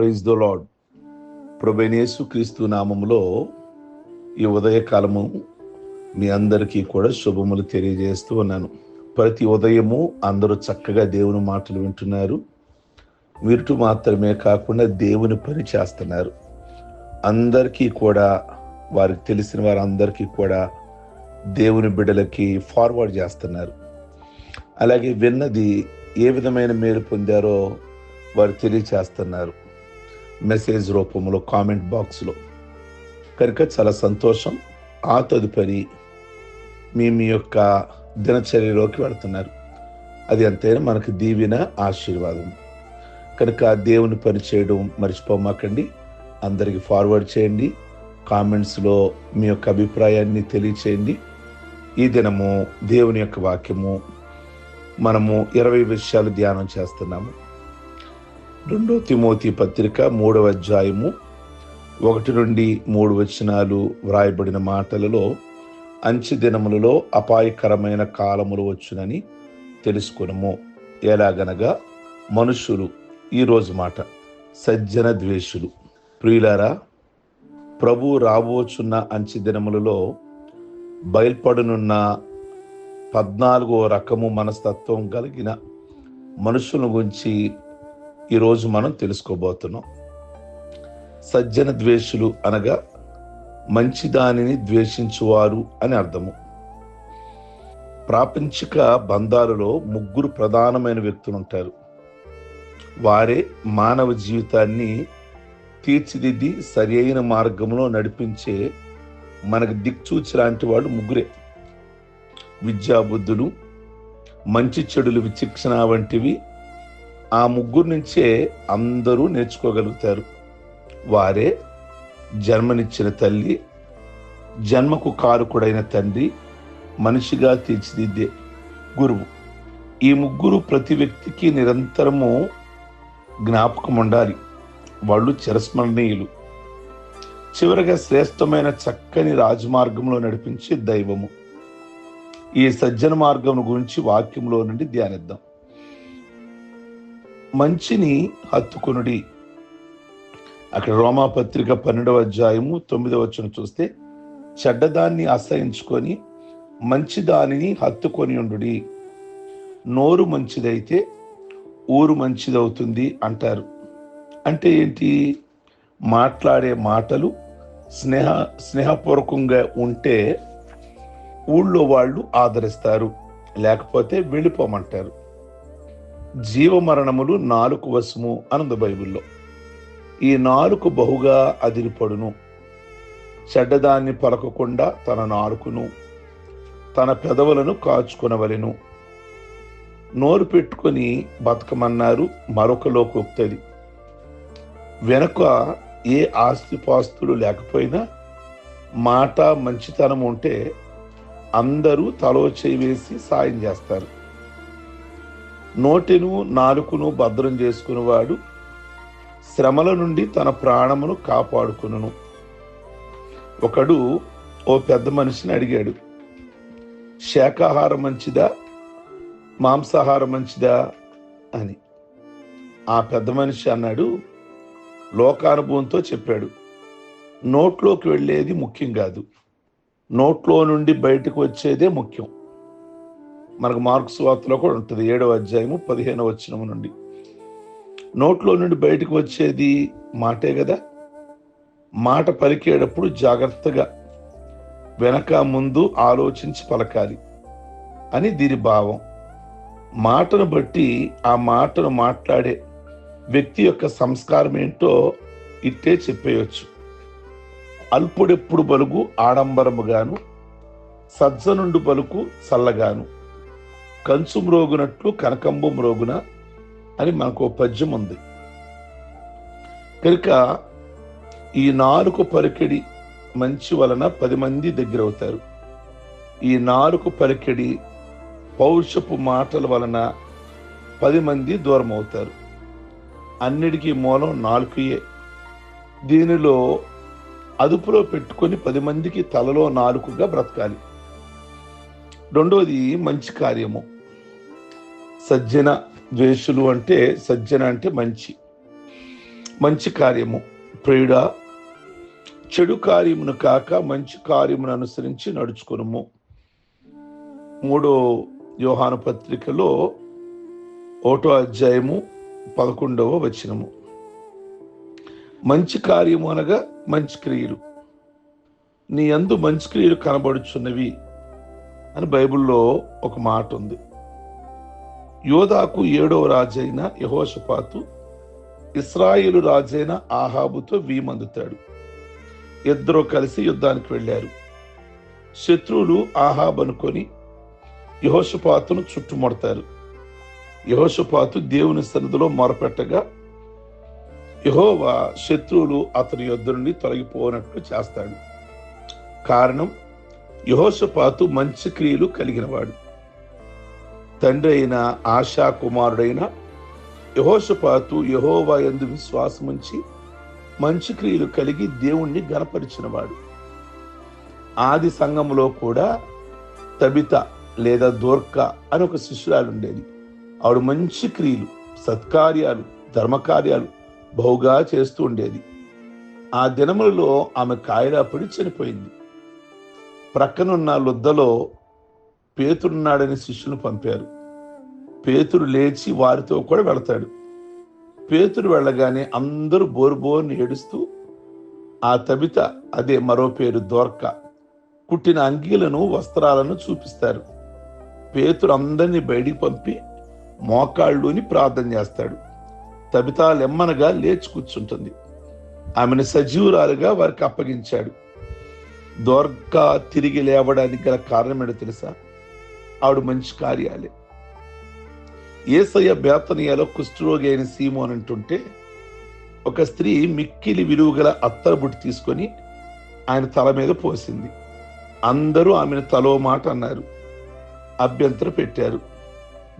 Praise the lord ప్రభైనేసు క్రీస్తు నామములో ఈ ఉదయకాలము మీ అందరికీ కూడా శుభములు తెలియజేస్తూ ఉన్నాను. ప్రతి ఉదయము అందరూ చక్కగా దేవుని మాటలు వింటున్నారు. విరుటు మాత్రమే కాకుండా దేవుని పని చేస్తున్నారు. అందరికీ కూడా వారికి తెలిసిన వారందరికీ కూడా దేవుని బిడ్డలకి ఫార్వర్డ్ చేస్తున్నారు. అలాగే విన్నది ఏ విధమైన మేలు పొందారో వారు తెలియచేస్తున్నారు. మెసేజ్ రూపంలో కామెంట్ బాక్స్లో. కనుక చాలా సంతోషం. ఆ తదుపరి మీ మీ యొక్క దినచర్యలోకి వెళుతున్నారు. అది ఎంతైనా మనకు దీవిన ఆశీర్వాదం. కనుక దేవుని పని చేయడం మర్చిపోమాకండి. అందరికీ ఫార్వర్డ్ చేయండి. కామెంట్స్లో మీ యొక్క అభిప్రాయాన్ని తెలియచేయండి. ఈ దినము దేవుని యొక్క వాక్యము. మనము ఇరవై విషయాలు ధ్యానం చేస్తున్నాము. రెండో తిమోతి పత్రిక మూడవ అధ్యాయము ఒకటి నుండి మూడు వచనాలు వ్రాయబడిన మాటలలో అంచె దినములలో అపాయకరమైన కాలములు వచ్చునని తెలుసుకునము. ఎలాగనగా మనుషులు ఈరోజు మాట సజ్జన ద్వేషులు. ప్రియులారా ప్రభు రాబోచున్న అంచె దినములలో బయల్పడనున్న పద్నాలుగో రకము మనస్తత్వం కలిగిన మనుషుల గురించి ఈరోజు మనం తెలుసుకోబోతున్నాం. సజ్జన ద్వేషులు అనగా మంచి దానిని ద్వేషించువారు అని అర్థము. ప్రాపంచిక బంధాలలో ముగ్గురు ప్రధానమైన వ్యక్తులు ఉంటారు. వారే మానవ జీవితాన్ని తీర్చిదిద్ది సరి అయిన మార్గంలో నడిపించే మనకు దిక్చూచి లాంటి వాళ్ళు ముగ్గురే. విద్యాబుద్ధులు మంచి చెడులు విచక్షణ వంటివి ఆ ముగ్గురు నుంచే అందరూ నేర్చుకోగలుగుతారు. వారే జన్మనిచ్చిన తల్లి జన్మకు కారుకుడైన తండ్రి మనిషిగా తీర్చిదిద్దే గురువు. ఈ ముగ్గురు ప్రతి వ్యక్తికి నిరంతరము జ్ఞాపకం ఉండాలి. వాళ్ళు చిరస్మరణీయులు. చివరగా శ్రేష్టమైన చక్కని రాజమార్గంలో నడిపించే దైవము. ఈ సజ్జన మార్గం గురించి వాక్యంలో నుండి ధ్యానిద్దాం. మంచిని హత్తుకొనుడి. అక్కడ రోమాపత్రిక పన్నెండవ అధ్యాయము తొమ్మిదవ వచ్చిన చూస్తే చెడ్డదాన్ని ఆశ్రయించుకొని మంచి దానిని హత్తుకొని ఉండుడి. నోరు మంచిదైతే ఊరు మంచిదవుతుంది అంటారు. అంటే ఏంటి? మాట్లాడే మాటలు స్నేహ స్నేహపూర్వకంగా ఉంటే ఊళ్ళో వాళ్ళు ఆదరిస్తారు లేకపోతే వెళ్ళిపోమంటారు. జీవమరణములు నాలుగు వశము అనుంది బైబిల్లో. ఈ నాలుగు బహుగా అదిరిపడును. చెడ్డదాన్ని పలకకుండా తన నాలుకను తన పెదవులను కాచుకొనవలెను. నోరు పెట్టుకొని బతకమన్నారు మరొకలోకి ఒప్తది వెనుక ఏ ఆస్తిపాస్తులు లేకపోయినా మాట మంచితనం ఉంటే అందరూ తలో చేయి వేసి సాయం చేస్తారు. నోటిను నాలుకను భద్రం చేసుకునేవాడు. శ్రమల నుండి తన ప్రాణమును కాపాడుకును ఒకడు ఓ పెద్ద మనిషిని అడిగాడు. శాకాహారం మంచిదా? మాంసాహారం మంచిదా? అని. ఆ పెద్ద మనిషి అన్నాడు. లోకానుభవంతో చెప్పాడు. నోట్లోకి వెళ్ళేది ముఖ్యం కాదు. నోట్లో నుండి బయటకు వచ్చేదే ముఖ్యం. మనకు మార్క్స్ వార్తలో కూడా ఉంటుంది ఏడవ అధ్యాయము పదిహేనవ వచ్చినము నుండి. నోట్లో నుండి బయటకు వచ్చేది మాటే కదా? మాట పలికేటప్పుడు జాగ్రత్తగా వెనక ముందు ఆలోచించి పలకాలి అని దీని భావం. మాటను బట్టి ఆ మాటను మాట్లాడే వ్యక్తి యొక్క సంస్కారం ఏంటో ఇట్టే చెప్పేయచ్చు. అల్పుడెప్పుడు బలుగు ఆడంబరముగాను సజ్జనుండు బలుకు చల్లగాను. కంచు మ్రోగునట్లు కనకంబు మ్రోగున అని మనకు పద్యం ఉంది. కనుక ఈ నాలుగు పలికెడి మంచి వలన పది మంది దగ్గర అవుతారు ఈ నాలుగు పలికెడి పౌరుషపు మాటల వలన పది మంది దూరం అవుతారు అన్నిటికీ మూలం నాలుకయే. దీనిలో అదుపులో పెట్టుకొని పది మందికి తలలో నాలుకగా బ్రతకాలి. రెండవది మంచి కార్యము. సజ్జన ద్వేషులు అంటే సజ్జన అంటే మంచి. మంచి కార్యము. ప్రియుడ చెడు కార్యమును కాక మంచి కార్యమును అనుసరించి నడుచుకునము. మూడో యోహాను పత్రికలో ఒకటో అధ్యాయము పదకొండవ వచనము. మంచి కార్యము అనగా మంచి క్రియలు. నీ అందు మంచి క్రియలు కనబడుచున్నవి. అని బైబిల్లో ఒక మాట ఉంది. యోధాకు ఏడవ రాజైన యహోషపాతు ఇస్రాయిలు రాజైన ఆహాబుతో వీమందుతాడు. ఇద్దరు కలిసి యుద్ధానికి వెళ్ళారు. శత్రువులు ఆహాబ్ అనుకొని యహోషపాతును చుట్టుముడతారు. యహోషపాతు దేవుని సన్నిధిలో మొరపెట్టగా యహోవా శత్రువులు అతని యొద్ద నుండి తొలగిపోనట్లు చేస్తాడు. కారణం యహోషపాతు మంచి క్రియలు కలిగినవాడు. తండ్రి అయిన ఆశా కుమారుడైన యహోషపాతు యహోవా ఎందు విశ్వాసముంచి మంచి క్రియలు కలిగి దేవుణ్ణి గనపరిచినవాడు ఆది సంఘంలో కూడా తబిత లేదా దోర్క అని ఒక శిష్యురాలు ఉండేది ఆవిడ మంచి క్రియలు సత్కార్యాలు ధర్మకార్యాలు బహుగా చేస్తూ ఉండేది. ఆ దినములలో ఆమె కాయలా పడి చనిపోయింది. ప్రక్కనున్న లుద్దలో పేతురున్నాడని శిష్యుని పంపారు. పేతురు లేచి వారితో కూడా వెళతాడు. పేతురు వెళ్ళగానే అందరూ బోరు బోరుని ఏడుస్తూ ఆ తబిత అదే మరో పేరు దోర్క. కుట్టిన అంగీలను వస్త్రాలను చూపిస్తారు. పేతురు అందరినీ బయటికి పంపి మోకాళ్ళుని ప్రార్థన చేస్తాడు. తబిత లెమ్మనగా లేచి కూర్చుంటుంది. ఆమెను సజీవురాలుగా వారికి అప్పగించాడు. దోర్క తిరిగి లేవడానికి గల కారణం ఏంటో తెలుసా? ఆవిడ మంచి కార్యాలే. ఏసయ్య బేతనియాలో కుష్ఠరోగి అయిన అని అంటుంటే ఒక స్త్రీ మిక్కిలి విలువగల అత్తరబుట్టి తీసుకొని ఆయన తల మీద పోసింది. అందరూ ఆమెను తలో మాట అన్నారు. అభ్యంతర పెట్టారు.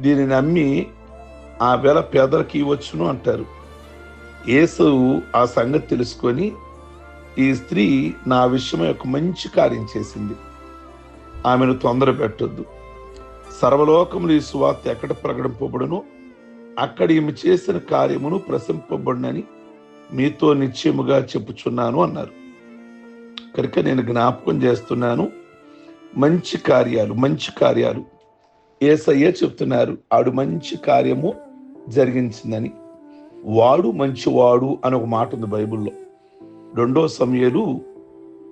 దీనిని నమ్మి ఆ వేళ పేదలకి ఇవ్వచ్చును అంటారు. యేసు ఆ సంగతి తెలుసుకొని ఈ స్త్రీ నా విషయమై ఒక మంచి కార్యం చేసింది. ఆమెను తొందర పెట్టొద్దు. సర్వలోకములు ఈ సువార్త ఎక్కడ ప్రకటింపబడును అక్కడ ఈమె చేసిన కార్యమును ప్రశంపబడినని మీతో నిశ్చయముగా చెప్పుచున్నాను అన్నారు. కనుక నేను జ్ఞాపకం చేస్తున్నాను మంచి కార్యాలు మంచి కార్యాలు. ఏసయ్య చెప్తున్నారు ఆడు మంచి కార్యము జరిగించిందని. వాడు మంచివాడు అని ఒక మాట ఉంది బైబిల్లో. రెండో సమయాలు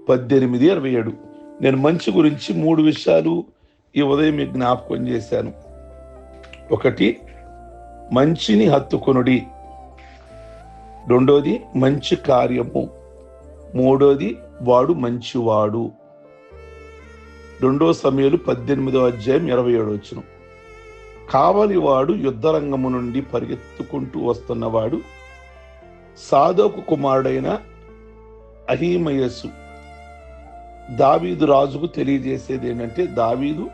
పద్దెనిమిది అరవై ఏడు. నేను మంచి గురించి మూడు విషయాలు ఈ ఉదయం మీకు జ్ఞాపకం చేశాను. ఒకటి మంచిని హత్తుకొనుడి. రెండోది మంచి కార్యము. మూడోది వాడు మంచివాడు. రెండో సమయాలు పద్దెనిమిదో అధ్యాయం ఇరవై ఏడు వచ్చిన కావలి వాడు యుద్ధరంగము నుండి పరిగెత్తుకుంటూ వస్తున్నవాడు సాధోకు కుమారుడైన అహీమయస్సు. దావీదు రాజుకు తెలియజేసేది ఏంటంటే దావీదు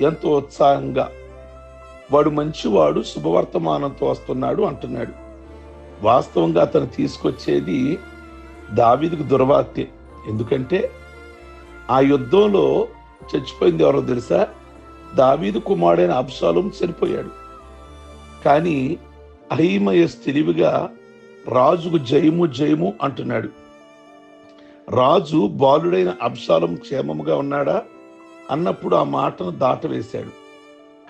ఎంతో ఉత్సాహంగా వాడు మంచివాడు శుభవర్తమానంతో వస్తున్నాడు అంటున్నాడు. వాస్తవంగా అతను తీసుకొచ్చేది దావీదుకు దుర్వార్తే. ఎందుకంటే ఆ యుద్ధంలో చచ్చిపోయింది ఎవరో తెలుసా? దావీదు కుమారుడైన అబ్సాలం చనిపోయాడు. కానీ అహిమయస్ తెలివిగా రాజుకు జయము జయము అంటున్నాడు. రాజు బాలుడైన అబ్సాలం క్షేమముగా ఉన్నాడా? అన్నప్పుడు ఆ మాటను దాటవేశాడు.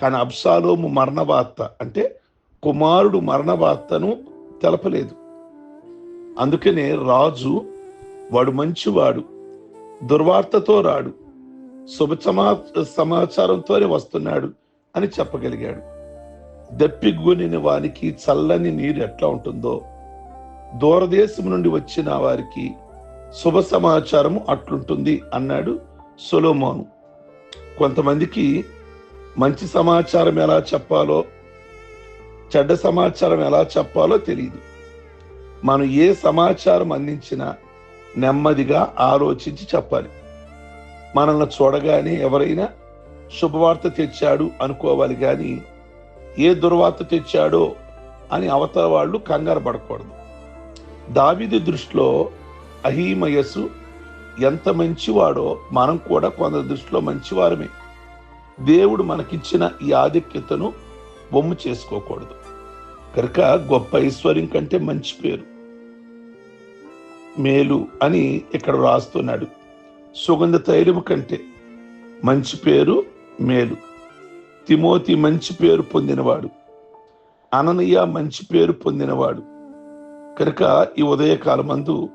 కానీ అబ్సాలోము మరణ వార్త అంటే కుమారుడు మరణ వార్తను తెలపలేదు. అందుకనే రాజు వాడు మంచివాడు దుర్వార్తతో రాడు శుభ సమా సమాచారంతోనే వస్తున్నాడు అని చెప్పగలిగాడు. దప్పిగొనిన వానికి చల్లని నీరు ఎట్లా ఉంటుందో దూరదేశం నుండి వచ్చిన వారికి శుభ సమాచారము అట్లుంటుంది అన్నాడు సొలోమోను. కొంతమందికి మంచి సమాచారం ఎలా చెప్పాలో చెడ్డ సమాచారం ఎలా చెప్పాలో తెలియదు మనం ఏ సమాచారం అందించినా నెమ్మదిగా ఆలోచించి చెప్పాలి. మనల్ని చూడగానే ఎవరైనా శుభవార్త తెచ్చాడు అనుకోవాలి కానీ ఏ దుర్వార్త తెచ్చాడో అని అవతల వాళ్ళు కంగారు పడకూడదు. దావిది దృష్టిలో అహీమయస్సు ఎంత మంచివాడో మనం కూడా కొందరి దృష్టిలో మంచివారమే. దేవుడు మనకిచ్చిన ఈ ఆధిక్యతను బొమ్ము చేసుకోకూడదు. కనుక గొప్ప ఐశ్వర్యం కంటే మంచి పేరు. మేలు అని ఇక్కడ రాస్తున్నాడు సుగంధ తైలము కంటే మంచి పేరు మేలు. తిమోతి మంచి పేరు పొందినవాడు. అననీయ మంచి పేరు పొందినవాడు. కనుక ఈ ఉదయకాలమందు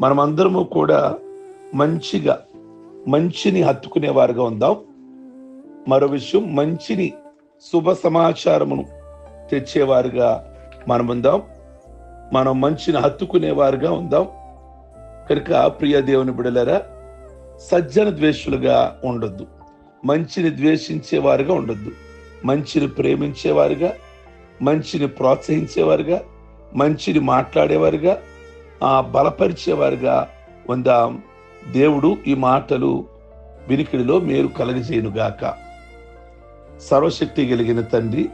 మనమందరము కూడా మంచిగా మంచిని హత్తుకునేవారుగా ఉందాం. మరో విషయం మంచిని శుభ సమాచారమును తెచ్చేవారుగా మనం ఉందాం మనం మంచిని హత్తుకునేవారుగా ఉందాం. కనుక ప్రియ దేవుని బిడలరా సజ్జన ద్వేషులుగా ఉండొద్దు. మంచిని ద్వేషించేవారుగా ఉండొద్దు. మంచిని ప్రేమించేవారుగా మంచిని ప్రోత్సహించేవారుగా మంచిని మాట్లాడేవారుగా బలపరిచేవారుగా ఉందాం. దేవుడు ఈ మాటలు వినికిడిలో మేలు కలగజేయునుగాక సర్వశక్తి కలిగిన తండ్రి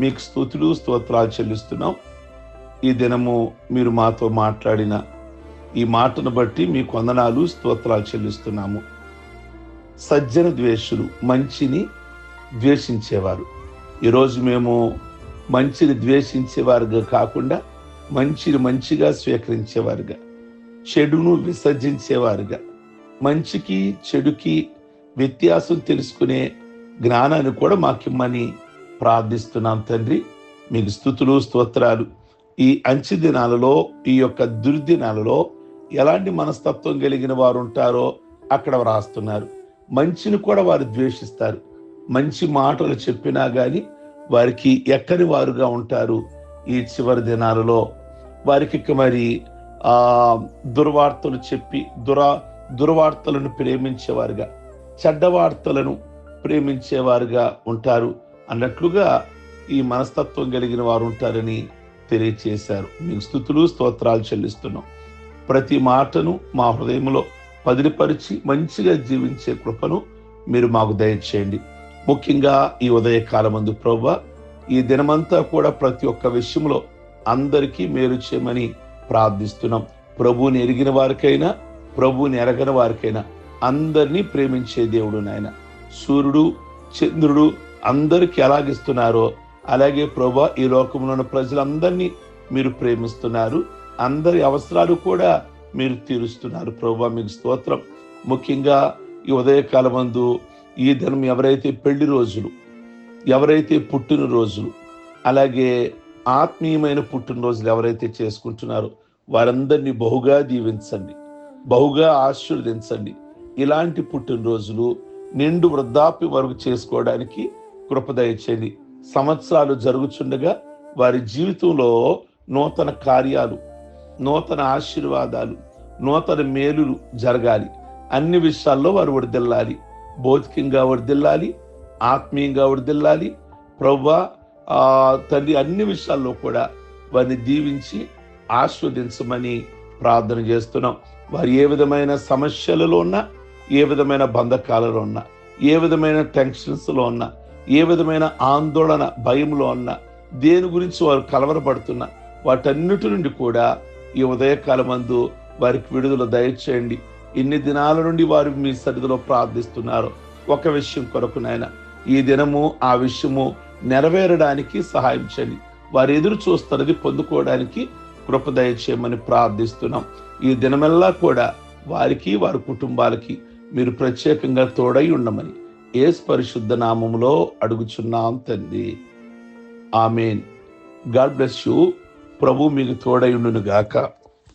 మీకు స్థుతులు స్తోత్రాలు చెల్లిస్తున్నాం. ఈ దినము మీరు మాతో మాట్లాడిన ఈ మాటను బట్టి మీ కొందనాలు స్తోత్రాలు చెల్లిస్తున్నాము. సజ్జన ద్వేషులు మంచిని ద్వేషించేవారు. ఈరోజు మేము మంచిని ద్వేషించేవారుగా కాకుండా మంచిని మంచిగా స్వీకరించేవారుగా చెడును విసర్జించేవారుగా మంచికి చెడుకి వ్యత్యాసం తెలుసుకునే జ్ఞానాన్ని కూడా మాకిమ్మని ప్రార్థిస్తున్నాం తండ్రి. మీకు స్థుతులు స్తోత్రాలు ఈ అంచి దినాలలో ఈ యొక్క దుర్దినాలలో ఎలాంటి మనస్తత్వం కలిగిన వారు ఉంటారో అక్కడ వ్రాస్తున్నారు. మంచిని కూడా వారు ద్వేషిస్తారు. మంచి మాటలు చెప్పినా కానీ వారికి ఎక్కని వారుగా ఉంటారు. ఈ చివరి దినాలలో వారికి మరి ఆ దుర్వార్తలు చెప్పి దురా దుర్వార్తలను ప్రేమించేవారుగా చెడ్డవార్తలను ప్రేమించేవారుగా ఉంటారు అన్నట్లుగా ఈ మనస్తత్వం కలిగిన వారు ఉంటారని తెలియచేశారు. మీకు స్థుతులు స్తోత్రాలు చెల్లిస్తున్నాం. ప్రతి మాటను మా హృదయంలో పదిలిపరిచి మంచిగా జీవించే కృపను మీరు మాకు దయచేయండి. ముఖ్యంగా ఈ ఉదయకాలమందు కాలమందు ఈ దినమంతా కూడా ప్రతి ఒక్క విషయంలో అందరికీ మేలు చేయమని ప్రార్థిస్తున్నాం. ప్రభువుని ఎరిగిన వారికైనా ప్రభువుని ఎరగని వారికైనా అందరినీ ప్రేమించే దేవుడు నాయన. సూర్యుడు చంద్రుడు అందరికి ఎలాగిస్తున్నారో అలాగే ప్రభా ఈ లోకంలో ఉన్న ప్రజలందరినీ మీరు ప్రేమిస్తున్నారు. అందరి అవసరాలు కూడా మీరు తీరుస్తున్నారు. ప్రభా మీకు స్తోత్రం. ముఖ్యంగా ఈ ఉదయకాలమందు ఈ దినం ఎవరైతే పెళ్ళి రోజులు ఎవరైతే పుట్టిన రోజులు అలాగే ఆత్మీయమైన పుట్టినరోజులు ఎవరైతే చేసుకుంటున్నారో వారందరినీ బహుగా దీవించండి. బహుగా ఆశీర్వదించండి. ఇలాంటి పుట్టినరోజులు నిండు వృద్ధాప్య వరకు చేసుకోవడానికి కృప సంవత్సరాలు జరుగుచుండగా వారి జీవితంలో నూతన కార్యాలు నూతన ఆశీర్వాదాలు నూతన మేలులు జరగాలి. అన్ని విషయాల్లో వారు వర్దిల్లాలి భౌతికంగా వర్దిల్లాలి ఆత్మీయంగా వర్దిల్లాలి ప్రవ్వా తండ్రి తల్లి అన్ని విషయాల్లో కూడా వారిని దీవించి ఆస్వాదించమని ప్రార్థన చేస్తున్నాం. వారు ఏ విధమైన సమస్యలలో ఉన్నా ఏ విధమైన బంధకాలలో ఉన్నా ఏ విధమైన టెన్షన్స్లో ఉన్నా ఏ విధమైన ఆందోళన భయంలో ఉన్నా దేని గురించి వారు కలవరపడుతున్నా వాటన్నిటి నుండి కూడా ఈ ఉదయకాలమందు వారికి విడుదల దయచేయండి. ఇన్ని దినాల నుండి వారు మీ సరిధిలో ప్రార్థిస్తున్నారు. ఒక విషయం కొరకు నాయన ఈ దినము ఆ విషయము నెరవేరడానికి సహాయం చేయండి. వారు ఎదురు చూస్తున్నది పొందుకోవడానికి కృప దయచేయమని ప్రార్థిస్తున్నాం. ఈ దినమెల్లా కూడా వారికి వారి కుటుంబాలకి మీరు ప్రత్యేకంగా తోడై ఉండమని ఏ పరిశుద్ధ నామములో అడుగుచున్నాం తండ్రి. ఆమెన్. God bless you. ప్రభు మీకు తోడై ఉండును గాక